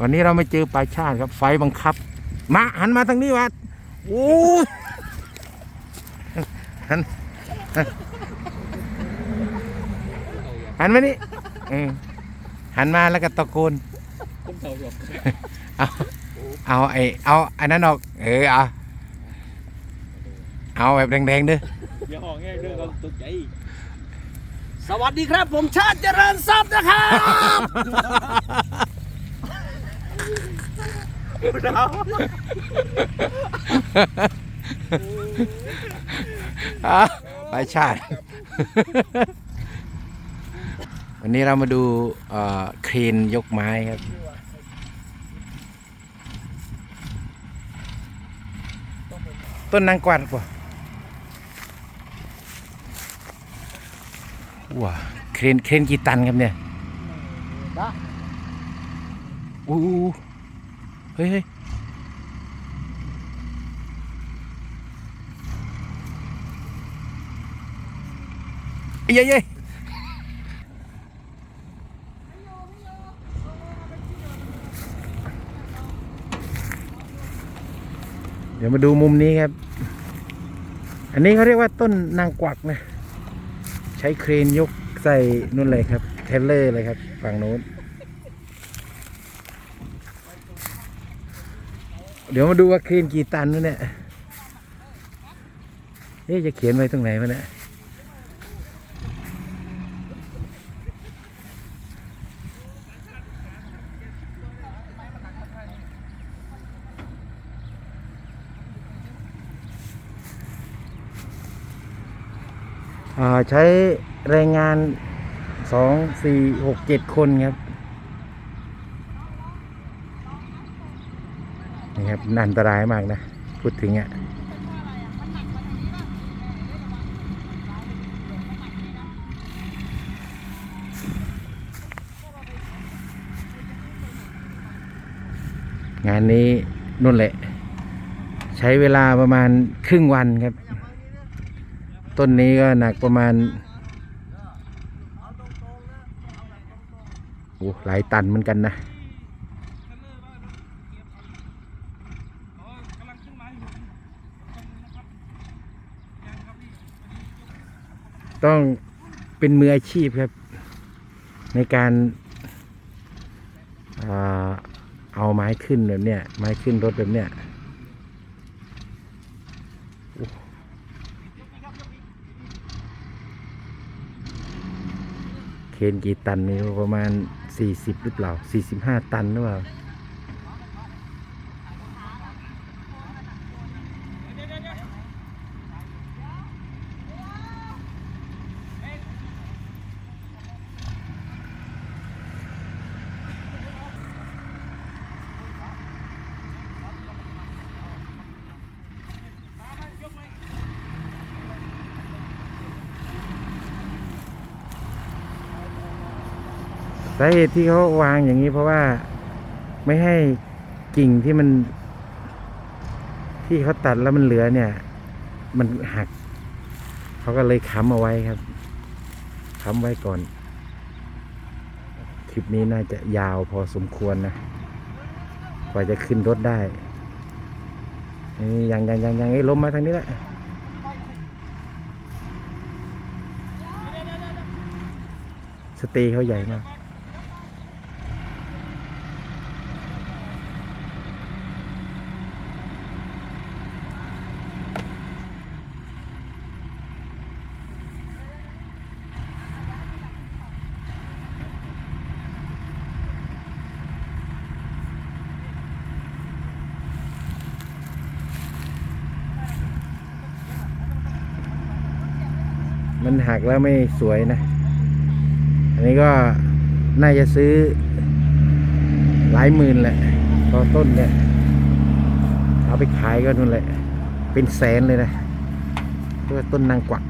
วันนี้เราไม่เจอปลาชาติครับ ไฟบังคับ มาหันมาทางนี้วัดโอ้ยหันหันมานี่หันมาแล้วก็ตะโกนเอาเอาไอเอาอันนั้นออก เออเอาเอาแบบแดงๆด้วยอย่าออกง่เด้อเราตกใจสวัสดีครับ ผมชาติเจริญทรัพย์นะครับ อะไปชาติ วันนี้เรามาดูเอ่อเครนยกไม้ครับ ต้นนางกวาดป่ะว้าเครนเครนกี่ตันครับเนี่ยอู้อู้อู้ เฮ้ยเฮ้ยเย้เย้เดี๋ยวมาดูมุมนี้ครับ อันนี้เขาเรียกว่าต้นนางกวักนะ ใช้เครนยกใส่นู่นเลยครับ เทเลอร์เลยครับ ฝั่งโน้น เดี๋ยวมาดูว่าเครนกี่ตันวะเนี่ยเอ๊ะจะเขียนไว้ตรงไหนวะเนี่ยอ่าใช้แรงงานสองสี่หกเจ็ดคนครับ นี่ครับอันตรายมากนะ พูดถึงอะงานนี้นุ่นแหละ ใช้เวลาประมาณครึ่งวันครับ ต้นนี้ก็หนักประมาณโอ้หลายตันเหมือนกันนะ ต้องเป็นมืออาชีพครับ ในการเอาไม้ขึ้นแบบเนี้ยไม้ขึ้นรถแบบเนี้ยเคนกี่ตันนี่ประมาณ 40 หรือเปล่า 45 ตันหรือเปล่า สาเหตุที่เขาวางอย่างนี้เพราะว่าไม่ให้กิ่งที่มัน ที่เขาตัดแล้วมันเหลือเนี่ย มันหัก เขาก็เลยค้ำเอาไว้ครับค้ำไว้ก่อน คลิปนี้น่าจะยาวพอสมควรนะ กว่าจะขึ้นรถได้นี่ยังยังยังยังไอ้ยลมมาทางนี้แหละสตย์เขาใหญ่มาก มันหักแล้วไม่สวยนะ อันนี้ก็น่าจะซื้อ หลายหมื่นแหละตอต้นเนี่ย เอาไปขายก็นู่นแหละ เป็นแสนเลยนะเรียกว่าต้นนางกวัก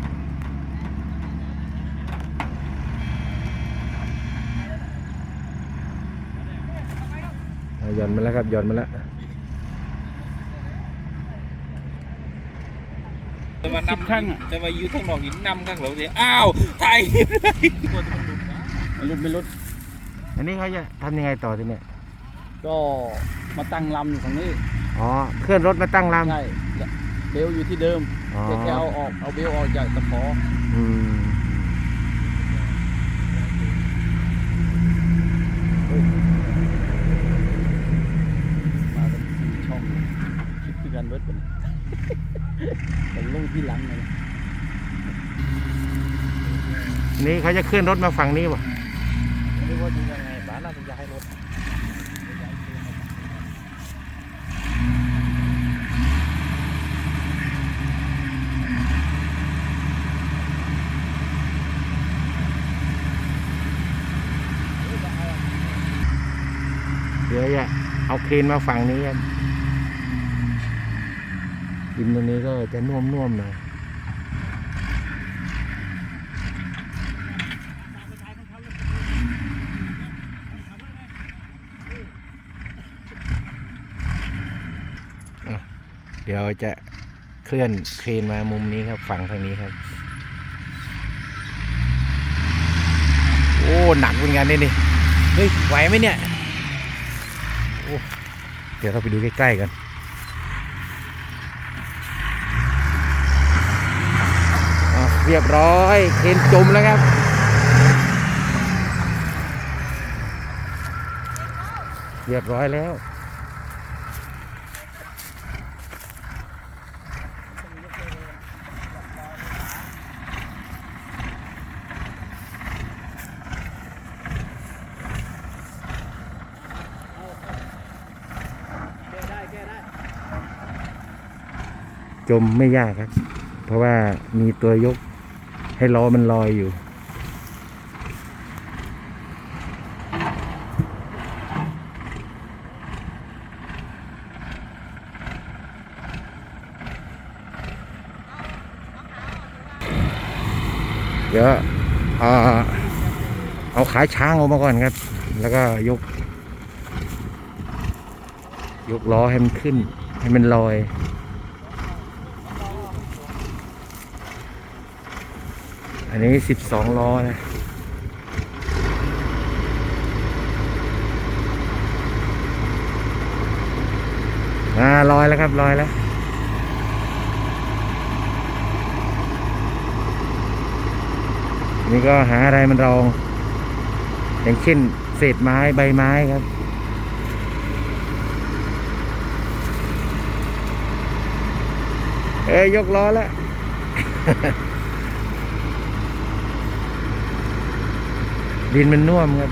หย่อนมาแล้วครับหย่อนมาแล้ว จะมานำข้างจะมาอยู่ข้างนอกหินนำข้างหลังสิอ้าวไทยมันรุดไม่รุดอันนี้เขาจะทำยังไงต่อทีเนี่ยก็มาตั้งลำอยู่ฝั่งนี้อ๋อเคลื่อนรถมาตั้งลใช่เบลอยู่ที่เดิมำอ๋อแค่แค่เอาออกเอาเบลออกจากตะขออืมมาเป็นสี่ช่องคิดคือกันเบิดเป็น แต่ลงที่หลังเลยนี่เขาจะเคลื่อนรถมาฝั่งนี้ป่ะไม่รู้ว่าจะยังไงบ้านน่าจะย้ายรถเดี๋ยวจะเอาเครนมาฝั่งนี้ครับ ดินตรงนี้ก็จะน่วมๆหน่อยเดี๋ยวจะเคลื่อนเครนมามุมนี้ครับ ฝั่งทางนี้ครับ โอ้ หนักเหมือนกันนี่นี่เฮ้ยไหวไหมเนี่ย โอ้ เดี๋ยวเราไปดูใกล้ ๆ กัน อะ เรียบร้อยเคนจมแล้วครับ เรียบร้อยแล้วจมไม่ยากครับ เพราะว่ามีตัวยก ให้ล้อมันลอยอยู่ เดี๋ยวเอาเอาขาช้างออกมาก่อนครับ แล้วก็ยก ยกล้อให้มันขึ้น ให้มันลอย อันนี้สิบสองล้อนะอ่าลอยแล้วครับลอยแล้วนี่ก็หาอะไรมันรอง อย่างเช่นเศษไม้ใบไม้ครับเอ้ยยกล้อแล้ว ดินมันน่วมครับ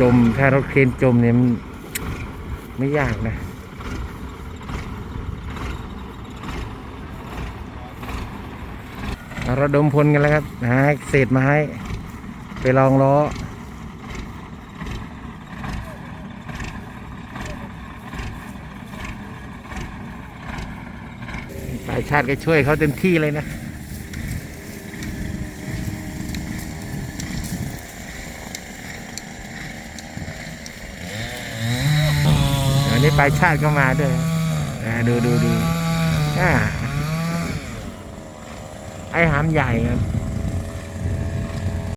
จม ถ้ารถเครนจมเนี่ยมันไม่ยากนะ เอา ระดมพลกันแล้วครับ หาเศษไม้ ไปลองล้อ สายชาติก็ช่วยเขาเต็มที่เลยนะอันนี้ปลายชาติก็มาด้วยดูดูดูอ่า ไอ้หามใหญ่ครับ